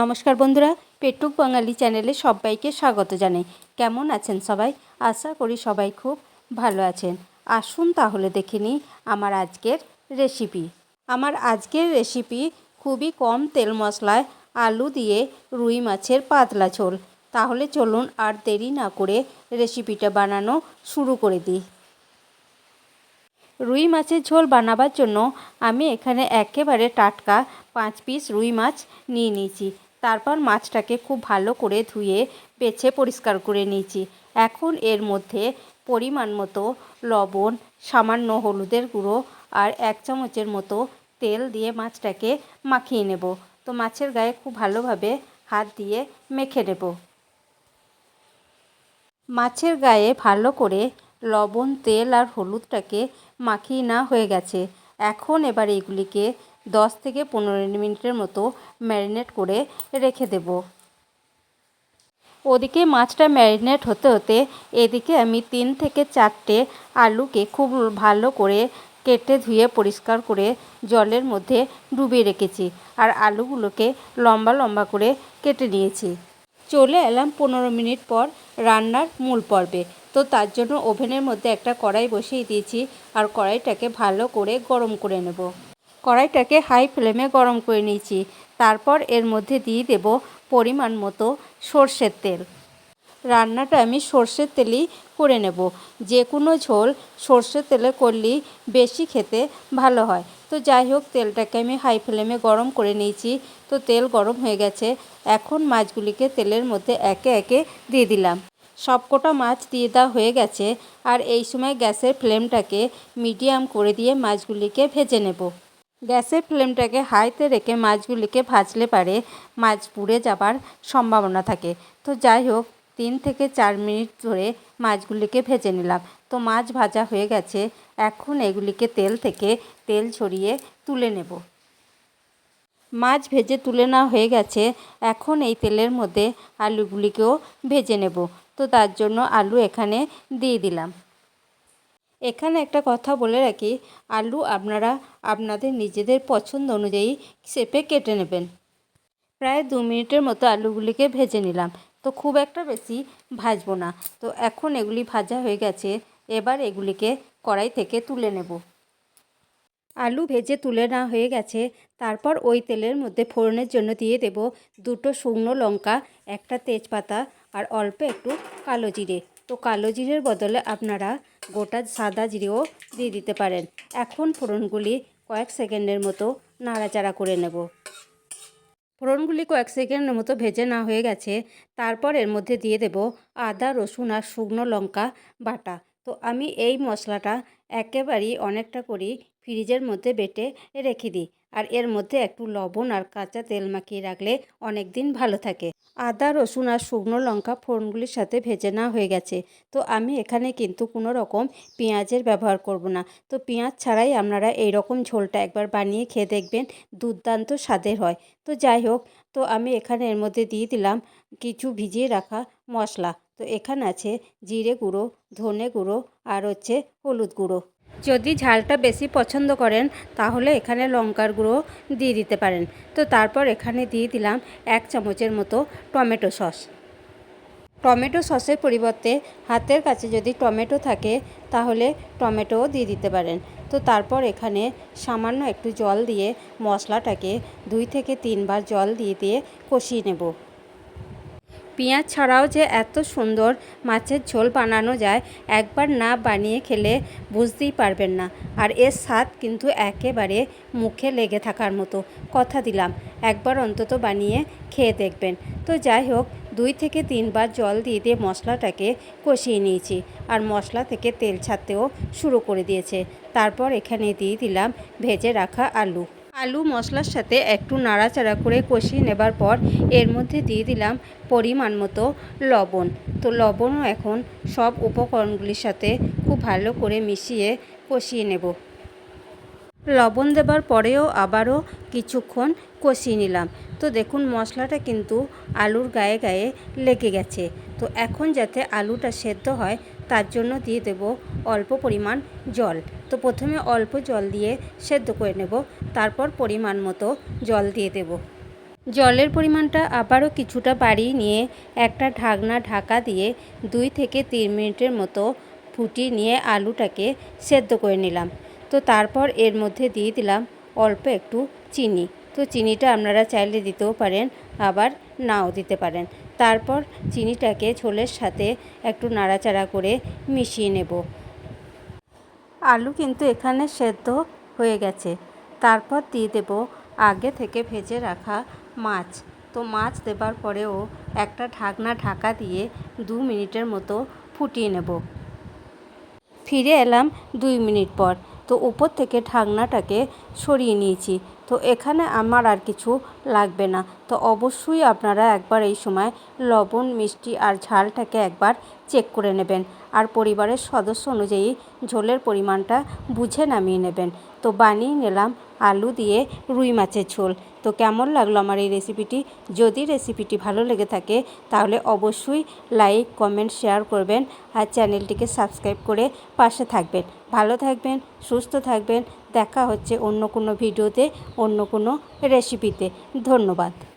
নমস্কার বন্ধুরা পেটুক বাঙালি চ্যানেলে সবাইকে স্বাগত জানাই। কেমন আছেন সবাই? আশা করি সবাই খুব ভালো আছেন। আসুন তাহলে দেখে নিই আমার আজকের রেসিপি আমার আজকের রেসিপি খুবই কম তেল মশলায় আলু দিয়ে রুই মাছের পাতলা ঝোল। তাহলে চলুন আর দেরি না করে রেসিপিটা বানানো শুরু করে দিই। রুই মাছের ঝোল বানাবার জন্য আমি এখানে একেবারে টাটকা পাঁচ পিস রুই মাছ নিয়ে নিয়েছি। তারপর মাছটাকে খুব ভালো করে ধুয়ে, বেছে পরিষ্কার করে নিয়েছি। এখন এর মধ্যে পরিমাণ মতো লবণ, সামান্য হলুদের গুঁড়ো আর এক চামচের মতো তেল দিয়ে মাছটাকে মাখিয়ে নেব। তো মাছের গায়ে খুব ভালোভাবে হাত দিয়ে মেখে নেব। মাছের গায়ে ভালো করে লবণ, তেল আর হলুদটাকে মাখিয়ে না হয়ে গেছে। এখন এবার এগুলিকে দশ থেকে পনেরো মিনিটের মতো ম্যারিনেট করে রেখে দেব। ওদিকে মাছটা ম্যারিনেট হতে হতে এদিকে আমি তিন থেকে চারটে আলুকে খুব ভালো করে কেটে ধুয়ে পরিষ্কার করে জলের মধ্যে ডুবিয়ে রেখেছি আর আলুগুলোকে লম্বা লম্বা করে কেটে নিয়েছি। চলে এলাম পনেরো মিনিট পর রান্নার মূল পর্বে। তো তার জন্য ওভেনের মধ্যে একটা কড়াই বসিয়ে দিয়েছি আর কড়াইটাকে ভালো করে গরম করে নেব। কড়াইটাকে হাই ফ্লেমে গরম করে নিয়েছি। তারপর এর মধ্যে দিয়ে দেব পরিমাণ মতো সর্ষের তেল। রান্নাটা আমি সর্ষের তেলই করে নেব। যে কোনো ঝোল সর্ষের তেলে করলেই বেশি খেতে ভালো হয়। তো যাই হোক, তেলটাকে আমি হাই ফ্লেমে গরম করে নিয়েছি। তো তেল গরম হয়ে গেছে। এখন মাছগুলিকে তেলের মধ্যে একে একে দিয়ে দিলাম। সবকটা মাছ দিয়ে দেওয়া হয়ে গেছে। আর এই সময় গ্যাসের ফ্লেমটাকে মিডিয়াম করে দিয়ে মাছগুলিকে ভেজে নেব। গ্যাসের ফ্লেমটাকে হাইতে রেখে মাছগুলিকে ভাজলে পারে মাছ পুড়ে যাবার সম্ভাবনা থাকে। তো যাই হোক, তিন থেকে চার মিনিট ধরে মাছগুলিকে ভেজে নিলাম। তো মাছ ভাজা হয়ে গেছে। এখন এগুলিকে তেল থেকে তেল ছড়িয়ে তুলে নেব। মাছ ভেজে তুলে নেওয়া হয়ে গেছে। এখন এই তেলের মধ্যে আলুগুলিকেও ভেজে নেব। তো তার জন্য আলু এখানে দিয়ে দিলাম। এখানে একটা কথা বলে রাখি, আলু আপনারা আপনাদের নিজেদের পছন্দ অনুযায়ী শেপে কেটে নেবেন। প্রায় দু মিনিটের মতো আলুগুলিকে ভেজে নিলাম। তো খুব একটা বেশি ভাজবো না। তো এখন এগুলি ভাজা হয়ে গেছে, এবার এগুলিকে কড়াই থেকে তুলে নেব। আলু ভেজে তুলে নেওয়া হয়ে গেছে। তারপর ওই তেলের মধ্যে ফোড়নের জন্য দিয়ে দেব দুটো শুকনো লঙ্কা, একটা তেজপাতা আর অল্প একটু কালো জিরে। তো কালো জিরের বদলে আপনারা গোটা সাদা জিরেও দিয়ে দিতে পারেন। এখন ফোড়নগুলি কয়েক সেকেন্ডের মতো নাড়াচাড়া করে নেব। ফোড়নগুলি কয়েক সেকেন্ডের মতো ভেজে না হয়ে গেছে, তারপর এর মধ্যে দিয়ে দেব আদা, রসুন আর শুকনো লঙ্কা বাটা। তো আমি এই মশলাটা একেবারেই অনেকটা করি ফ্রিজের মধ্যে বেটে রেখে দিই। আর এর মধ্যে একটু লবণ আর কাঁচা তেল মাখিয়ে রাখলে অনেক দিন ভালো থাকে। আদা, রসুন আর শুকনো লঙ্কা ফোড়নগুলির সাথে ভেজে না হয়ে গেছে। তো আমি এখানে কিন্তু কোনো রকম পেঁয়াজের ব্যবহার করব না। তো পেঁয়াজ ছাড়াই আপনারা এই রকম ঝোলটা একবার বানিয়ে খেয়ে দেখবেন, দুর্দান্ত স্বাদের হয়। তো যাই হোক, তো আমি এখানে এর মধ্যে দিয়ে দিলাম কিছু ভিজিয়ে রাখা মশলা। তো এখানে আছে জিরে গুঁড়ো, ধনে গুঁড়ো আর হচ্ছে হলুদ গুঁড়ো। যদি ঝালটা বেশি পছন্দ করেন, তাহলে এখানে লঙ্কার গুঁড়ো দিয়ে দিতে পারেন। তো তারপর এখানে দিয়ে দিলাম এক চামচের মতো টমেটো সস। টমেটো সসের পরিবর্তে হাতের কাছে যদি টমেটো থাকে, তাহলে টমেটোও দিয়ে দিতে পারেন। তো তারপর এখানে সামান্য একটু জল দিয়ে মশলাটাকে দুই থেকে তিনবার জল দিয়ে দিয়ে কষিয়ে নেব। পেঁয়াজ ছাড়াও যে এত সুন্দর মাছের ঝোল বানানো যায়, একবার না বানিয়ে খেলে বুঝতেই পারবেন না। আর এর স্বাদ কিন্তু একেবারে মুখে লেগে থাকার মতো। কথা দিলাম, একবার অন্তত বানিয়ে খেয়ে দেখবেন। তো যাই হোক, দুই থেকে তিনবার জল দিয়ে দিয়ে মশলাটাকে কষিয়ে নিয়েছি আর মশলা থেকে তেল ছাড়তেও শুরু করে দিয়েছে। তারপর এখানে দিয়ে দিলাম ভেজে রাখা আলু। আলু মশলার সাথে একটু নাড়াচাড়া করে কষিয়ে নেবার পর এর মধ্যে দিয়ে দিলাম পরিমাণ মতো লবণ। তো লবণও এখন সব উপকরণগুলির সাথে খুব ভালো করে মিশিয়ে কষিয়ে নেব। লবণ দেবার পরেও আবারও কিছুক্ষণ কষিয়ে নিলাম। তো দেখুন মশলাটা কিন্তু আলুর গায়ে গায়ে লেগে গেছে। তো এখন যাতে আলুটা সেদ্ধ হয়, তার জন্য দিয়ে দেব অল্প পরিমাণ জল। তো প্রথমে অল্প জল দিয়ে সেদ্ধ করে নেব, তারপর পরিমাণ মতো জল দিয়ে দেব। জলের পরিমাণটা আবারও কিছুটা বাড়িয়ে নিয়ে একটা ঢাকনা ঢাকা দিয়ে দুই থেকে তিন মিনিটের মতো ফুটিয়ে নিয়ে আলুটাকে সেদ্ধ করে নিলাম। তো তারপর এর মধ্যে দিয়ে দিলাম অল্প একটু চিনি। তো চিনিটা আপনারা চাইলে দিতেও পারেন, আবার নাও দিতে পারেন। তারপর চিনিটাকে ঝোলের সাথে একটু নাড়াচাড়া করে মিশিয়ে নেব। আলু কিন্তু এখানে সেদ্ধ হয়ে গেছে। তারপর দিয়ে দেব আগে থেকে ভেজে রাখা মাছ। তো মাছ দেবার পরেও একটা ঢাকনা ঢাকা দিয়ে দু মিনিটের মতো ফুটিয়ে নেব। ফিরে এলাম দুই মিনিট পর। তো উপর থেকে ঢাকনাটাকে সরিয়ে নিয়েছি। তো এখানে আমার আর কিছু লাগবে না। তো অবশ্যই আপনারা একবার এই সময় লবণ, মিষ্টি আর ঝালটাকে একবার চেক করে নেবেন। আর পরিবারের সদস্য অনুযায়ী ঝোলের পরিমাণটা বুঝে নামিয়ে নেবেন। তো বানিয়ে নিলাম আলু দিয়ে রুই মাছের ঝোল। তো কেমন লাগল আমার এই রেসিপিটি? যদি রেসিপিটি ভালো লেগে থাকে, তাহলে অবশ্যই লাইক, কমেন্ট, শেয়ার করবেন আর চ্যানেলটিকে সাবস্ক্রাইব করে পাশে থাকবেন। ভালো থাকবেন, সুস্থ থাকবেন। দেখা হচ্ছে অন্য কোনো ভিডিওতে, অন্য কোনো রেসিপিতে। ধন্যবাদ।